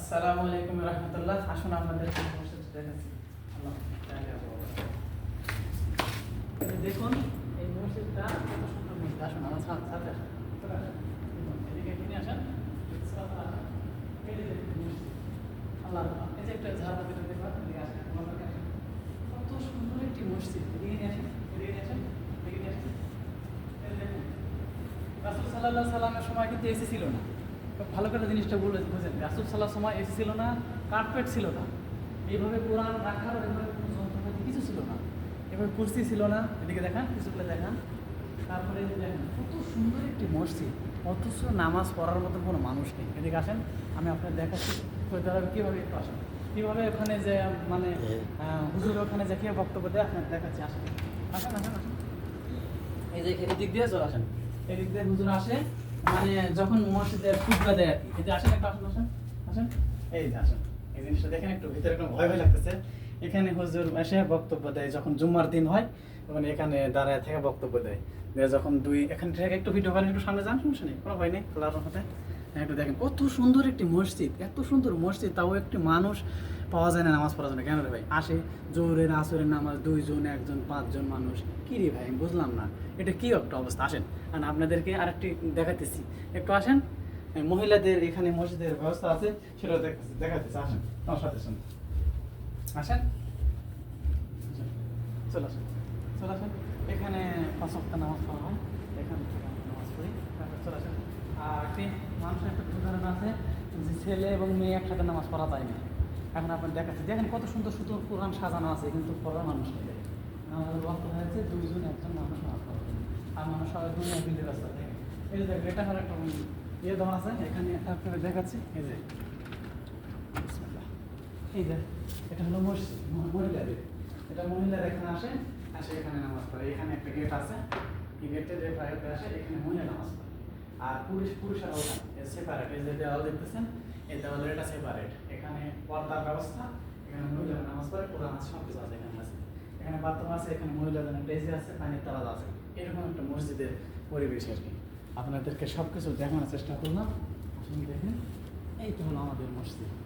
আসসালামু আলাইকুম রহমতুল্লাহ। আসুন আপনাদের দেখাচ্ছি। দেখুন, এই মসজিদটা কত সুন্দর মসজিদ। আসুন, আমার সাথে সাথে এদিকে এখানে আসেন। আল্লাহ। এই যে একটা ঝাড়া দিতে দেখলাম এদিকে আসেন কত সুন্দর একটি মসজিদ। এদিকে নিয়ে আসেন, এদিকে নিয়ে আসেন, এদিকে নিয়ে আসেন। রাসুল সাল্লাহ সাল্লামের সময় কিন্তু এসি ছিল না। ভালো করে জিনিসটা বলে বুঝেন রাসুল সাল্লাহ সময় এসি ছিল না কার্পেট ছিল না। এইভাবে কোরআন রাখার কোনো যন্ত্রপাতি কিছু ছিল না। এভাবে কুর্সি ছিল না। এদিকে দেখান কিছুগুলো দেখান। তারপরে দেখেন কত সুন্দর একটি মসজিদ। অথচ নামাজ পড়ার মতো কোনো মানুষ নেই। এদিকে আসেন আমি আপনার দেখাচ্ছি কীভাবে একটু আসেন। কীভাবে ওখানে যে মানে হুজুর ওখানে যে কীভাবে বক্তব্য দেয় আপনার দেখাচ্ছি। আসেন আসেন আসেন আসেন। এই যে এদিক দিয়ে চলে আসেন। এদিক দিয়ে হুজুর আসে। মানে যখন মসজিদের খুতবা দেয় আর কি। এই যে আসেন একটু আসেন আসেন আসেন। এই যে আসেন। এই জিনিসটা দেখেন একটু, ভিতরে একটু ভয় ভয় লাগতেছে। এখানে হুজুর এসে বক্তব্য দেয় যখন জুম্মার দিন হয়, তখন এখানে দাঁড়ায় থেকে বক্তব্য দেয়। যখন দুই, এখান থেকে একটু ভিডিও করেন, একটু সামনে যান, সমস্যা নেই, কোনো ভয় নেই খোলার হাতে একটু দেখেন, কত সুন্দর একটি মসজিদ, এত সুন্দর মসজিদ, তাও একটি মানুষ পাওয়া যায় না নামাজ পড়ার জন্য। কেন রে ভাই? আসে জোরের আসরের নামাজ, দুইজন, একজন, পাঁচজন মানুষ। কী রে ভাই? আমি বুঝলাম না। এটা কি একটা অবস্থা? আসেন। আর আপনাদেরকে আরেকটি দেখাতেছি একটু আসেন। মহিলাদের এখানে মসজিদের ব্যবস্থা আছে সেটা দেখাতেছি আসেন, আমার সাথে আসেন। আসেন। চলে আসেন। চলে আসেন। এখানে পাঁচ সপ্তাহ নামাজ পড়া হয়। এখান থেকে নামাজ পড়ি। তারপর চলে আসেন। আর একটি মানুষের একটা উদাহরণ আছে, যে ছেলে এবং মেয়ে একসাথে নামাজ পড়া যায় না। এখন আপনার দেখাচ্ছি। দেখেন কত সুন্দর সুন্দর কোরআন সাজানো আছে কিন্তু পড়ার মানুষ নেই আমাদের বক্তব্য হয়েছে দুইজন একজন মানুষ পড়া আর মানুষ সবাই দুনিয়া বিল্ডের রাস্তা এই যে দেখেন, এটা হলো একটা ইয়ে দেওয়া আছে এখানে আপনাকে দেখাচ্ছি এই যে। এই যে এটা হলো মসজিদ মহ- মহিলাদের। এটা মহিলারা এখানে আসে আসে এখানে নামাজ পড়ে। এখানে একটা গেট আছে এই গেটে যে বাইরে আসে এখানে মহিলা নামাজ পড়ে। আর পুরুষ পুরুষ ওখানে সেপারেট এই যে দেওয়াল দেখতেছেন, এই দেওয়ালের এটা সেপারেট এখানে পর্দার ব্যবস্থা, এখানে মহিলারা নামাজ পড়ে কোরআন আছে সব কিছু আছে এখানে আছে। এখানে বাথরুম আছে, এখানে মহিলাদের একটা আছে, পানির তালাদ আছে। এরকম একটা মসজিদের পরিবেশ আর কি। আপনাদেরকে সব কিছু দেখানোর চেষ্টা করলাম। আসুন দেখেন, এই তো হলো আমাদের মসজিদ।